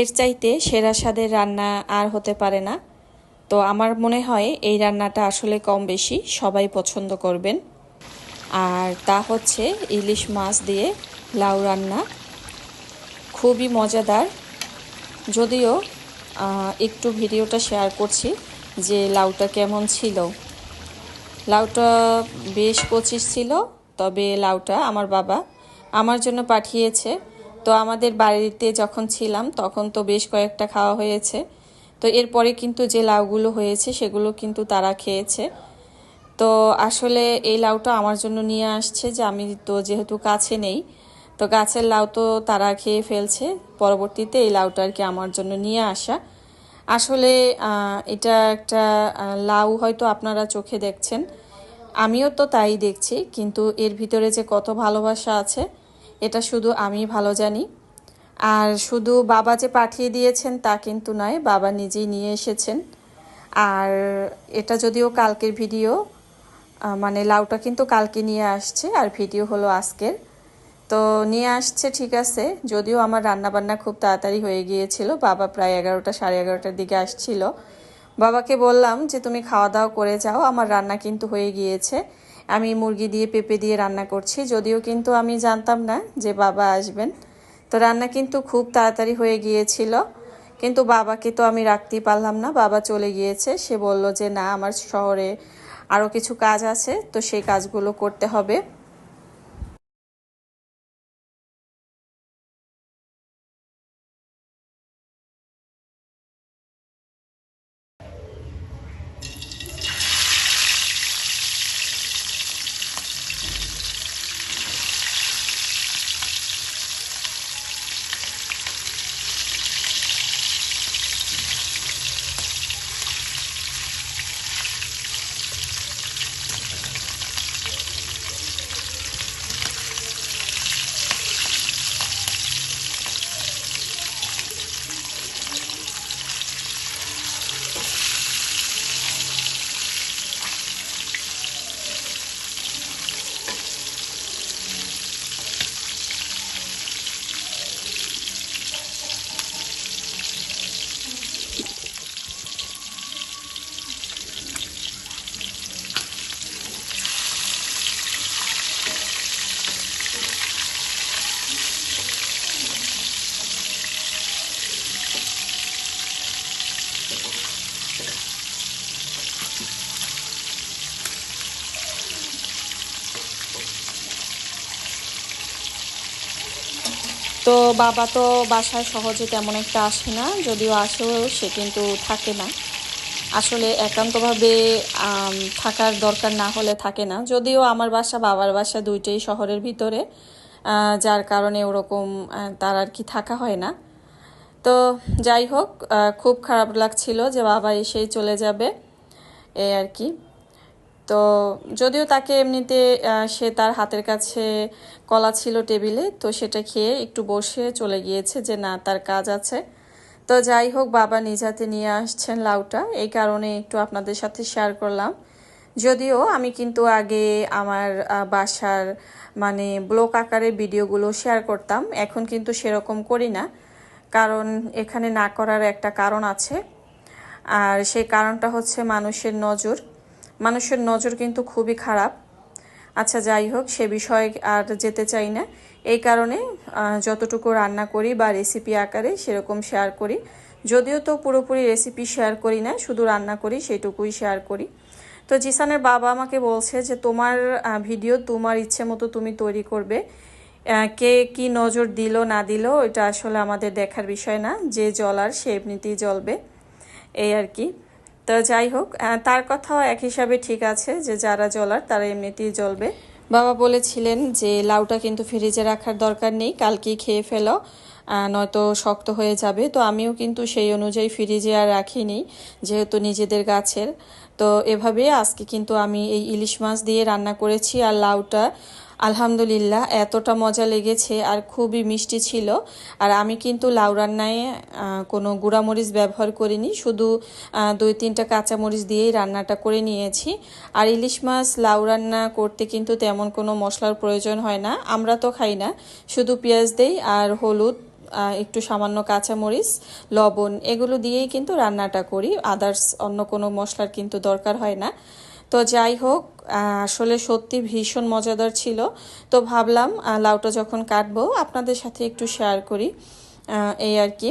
এর চাইতে সেরা স্বাদের রান্না আর হতে পারে না। তো আমার মনে হয় এই রান্নাটা আসলে কম বেশি সবাই পছন্দ করবেন। আর তা হচ্ছে ইলিশ মাছ দিয়ে লাউ রান্না। খুবই মজাদার। যদিও একটু ভিডিওটা শেয়ার করছি যে লাউটা কেমন ছিল। লাউটা বেশ পঁচিশ ছিল, তবে লাউটা আমার বাবা আমার জন্য পাঠিয়েছে। তো আমাদের বাড়িতে যখন ছিলাম, তখন তো বেশ কয়েকটা খাওয়া হয়েছে। তো এরপরে কিন্তু যে লাউগুলো হয়েছে, সেগুলো কিন্তু তারা খেয়েছে। তো আসলে এই লাউটা আমার জন্য নিয়ে আসছে যে আমি তো যেহেতু কাছে নেই, তো গাছের লাউ তো তারা খেয়ে ফেলছে। পরবর্তীতে এই লাউটা আর কি আমার জন্য নিয়ে আসা। আসলে এটা একটা লাউ হয়তো আপনারা চোখে দেখছেন। আমিও তো তাই দেখছি, কিন্তু এর ভিতরে যে কত ভালোবাসা আছে এটা শুধু আমি ভালো জানি। আর শুধু বাবা যে পাঠিয়ে দিয়েছেন তা কিন্তু নয়, বাবা নিজেই নিয়ে এসেছেন। আর এটা যদিও কালকের ভিডিও মানে লাউটা কিন্তু কালকে নিয়ে আসছে, আর ভিডিও হলো আজকের। তো নিয়ে আসছে, ঠিক আছে, যদিও আমার রান্না বান্না খুব তাড়াতাড়ি হয়ে গিয়েছিল, বাবা প্রায় এগারোটা, সাড়ে এগারোটার দিকে আসছিল। বাবাকে বললাম যে, তুমি খাওয়া দাওয়া করে যাও, আমার রান্না কিন্তু হয়ে গিয়েছে। আমি মুরগি দিয়ে পেঁপে দিয়ে রান্না করছি, যদিও কিন্তু আমি জানতাম না যে বাবা আসবেন। তো রান্না কিন্তু খুব তাড়াতাড়ি হয়ে গিয়েছিল, কিন্তু বাবাকে তো আমি রাখতেই পারলাম না। বাবা চলে গিয়েছে, সে বলল যে, না, আমার শহরে আরও কিছু কাজ আছে, তো সেই কাজগুলো করতে হবে। তো বাবা তো বাসায় সহজে তেমন একটা আসে না, যদিও আসেও, সে কিন্তু থাকে না। আসলে একান্তভাবে থাকার দরকার না হলে থাকে না। যদিও আমার বাসা বাবার বাসা দুইটাই শহরের ভিতরে যার কারণে ওরকম তার আর কি থাকা হয় না। তো যাই হোক খুব খারাপ লাগছিল যে বাবা এসেই চলে যাবে, এই আর কি। তো যদিও তাকে এমনিতে সে তার হাতের কাছে কলা ছিল টেবিলে, তো সেটা খেয়ে একটু বসে চলে গিয়েছে যে না, তার কাজ আছে। তো যাই হোক, বাবা নিজ হাতে নিয়ে আসছেন লাউটা। এই কারণে একটু আপনাদের সাথে শেয়ার করলাম। যদিও আমি কিন্তু আগে আমার বাসার মানে ব্লক আকারের ভিডিওগুলো শেয়ার করতাম, এখন কিন্তু সেরকম করি না। কারণ এখানে না করার একটা কারণ আছে। আর সেই কারণটা হচ্ছে মানুষের নজর। মানুষের নজর কিন্তু খুবই খারাপ। আচ্ছা যাই হোক, সে বিষয়ে আর যেতে চাই না। এই কারণে যতটুকু রান্না করি বা রেসিপি আকারে সেরকম শেয়ার করি। যদিও তো পুরোপুরি রেসিপি শেয়ার করি না, শুধু রান্না করি, সেটুকুই শেয়ার করি। তো জিসানের বাবা আমাকে বলছে যে, তোমার ভিডিও তোমার ইচ্ছে মতো তুমি তৈরি করবে। কে কি নজর দিল, না দিল এটা আসলে আমাদের দেখার বিষয় না। যে জ্বলার সে এমনিতেই জ্বলবে। এই আর কি। তো যাই হোক তার কথাও এক হিসাবে ঠিক আছে যে যারা জ্বলার তারা এমনিতেই জ্বলবে। বাবা বলেছিলেন যে লাউটা কিন্তু ফ্রিজে রাখার দরকার নেই, কালকেই খেয়ে ফেলো নয়তো শক্ত হয়ে যাবে। তো আমিও কিন্তু সেই অনুযায়ী ফ্রিজে আর রাখিনি, যেহেতু নিজেদের গাছের। তো এভাবে আজকে কিন্তু আমি এই ইলিশ মাছ দিয়ে রান্না করেছি আর লাউটা আলহামদুলিল্লাহ, এতটা মজা লেগেছে আর খুবই মিষ্টি ছিল। আর আমি কিন্তু লাউ রান্নায় কোনো গুঁড়ামরিচ ব্যবহার করিনি। শুধু দুই তিনটা কাঁচামরিচ দিয়েই রান্নাটা করে নিয়েছি। আর ইলিশ মাছ লাউ রান্না করতে কিন্তু তেমন কোনো মশলার প্রয়োজন হয় না। আমরা তো খাই না। শুধু পেঁয়াজ দেই আর হলুদ একটু সামান্য কাঁচামরিচ, লবণ, এগুলো দিয়েই কিন্তু রান্নাটা করি। আদার্স অন্য কোনো মশলার কিন্তু দরকার হয় না। তো যাই হোক আসলে সত্যি ভীষণ মজাদার ছিল। তো ভাবলাম লাউটা যখন কাটবো, আপনাদের সাথে একটু শেয়ার করি এই আর কি।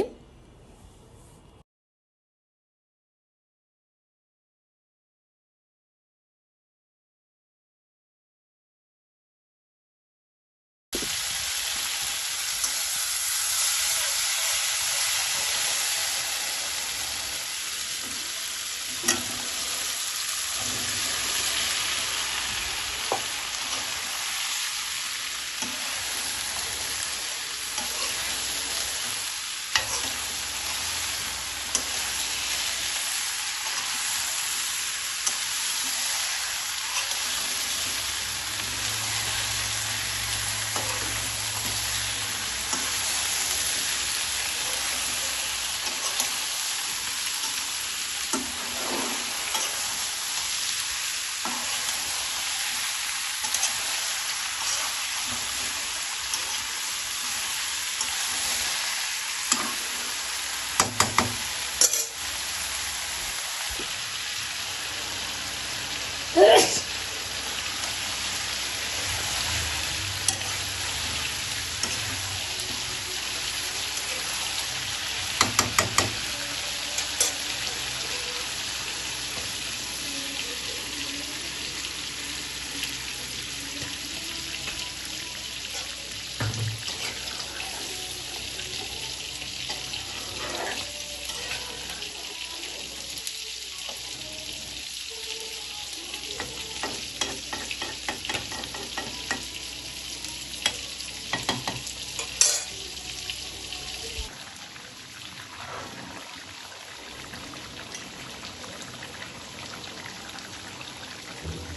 you